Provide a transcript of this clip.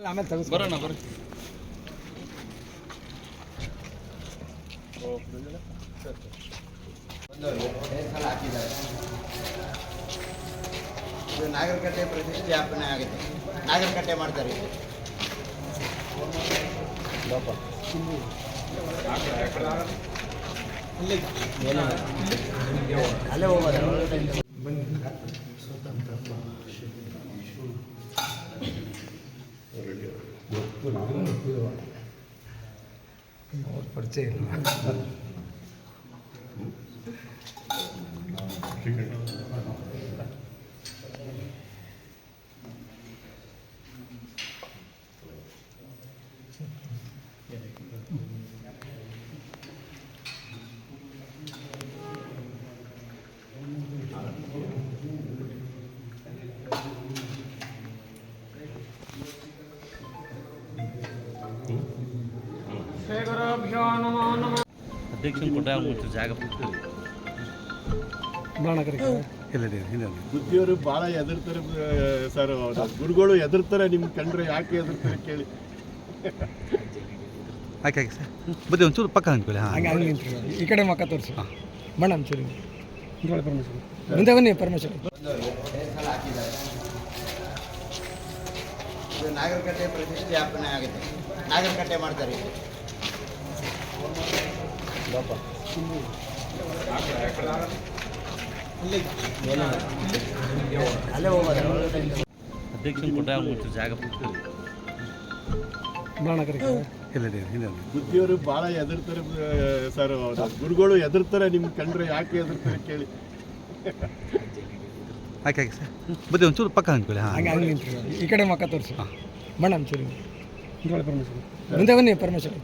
ಆಮೇಲೆ ತೆಗೆಸ್ ಬರೋಣ ಬರ್ರಿ ಸಲ ಹಾಕಿದ್ದಾರೆ ಇದು ನಾಗರಕಟ್ಟೆ ಪ್ರತಿಷ್ಠಾಪನೆ ಆಗುತ್ತೆ ನಾಗರಕಟ್ಟೆ ಮಾಡ್ತಾರೆ ಇದು. ಅಲ್ಲೇ ಹೋಗೋದು ಅವ್ರ ಪರಿಚಯ ಇಲ್ಲ ಅಧ್ಯಕ್ಷನ ಕೊಟ್ಟ ಮುಂಚೆ ಜಾಗ ಬಿಟ್ಟು ಬಾಣ ಕರಿ. ಬುದ್ಧಿಯವರು ಭಾಳ ಎದುರ್ತಾರೆ ಸರ್ ಗುರುಗಳು ಎದುರ್ತಾರೆ ನಿಮ್ಗೆ ಕಂಡ್ರೆ ಯಾಕೆ ಎದುರ್ತಾರೆ ಕೇಳಿ. ಹಾಕಿ ಹಾಕಿ ಸರ್. ಬುದ್ಧಿ ಒಂಚೂರು ಪಕ್ಕ ಅಂದ್ಕೊಳ್ಳಿ ಹಾಂ. ಹಂಗೆ ಹಂಗೆ ಈ ಕಡೆ ಮಕ್ಕ ತೋರಿಸಿ. ಬಣ್ಣ ಒಂಚೂರು ಪರಮೇಶ್ವರ. ಮುಂದೆ ಬನ್ನಿ ಪರಮೇಶ್ವರ. ಇದು ನಾಗರಕಟ್ಟೆ ಪ್ರತಿಷ್ಠಾಪನೆ ಆಗುತ್ತೆ. ನಾಗರಕಟ್ಟೆ ಮಾಡ್ತಾರೆ. ಅಧ್ಯಕ್ಷನ ಕೊಟ್ಟ ಮುಂಚೆ ಜಾಗ ಬುದ್ಧಿಯವರು ಭಾಳ ಎದುರ್ತಾರೆ ಸರ್ ಗುರುಗಳು ಎದುರ್ತಾರೆ ನಿಮ್ಗೆ ಕಂಡ್ರೆ ಯಾಕೆ ಎದುರ್ತಾರೆ ಕೇಳಿ. ಹಾಕಿ ಹಾಕಿ ಸರ್. ಬುದ್ಧಿ ಒಂಚೂರು ಪಕ್ಕ ಅಂದ್ಕೊಳ್ಳಿ ಹಾಗೆ ಹಂಗೆ ಈ ಕಡೆ ಮಕ್ಕ ತೋರಿಸಿ. ಬಣ್ಣ ಒಂಚೂರು ಪರಮೇಶ್ವರ. ಮುಂದೆ ಬನ್ನಿ ಪರಮೇಶ್ವರ.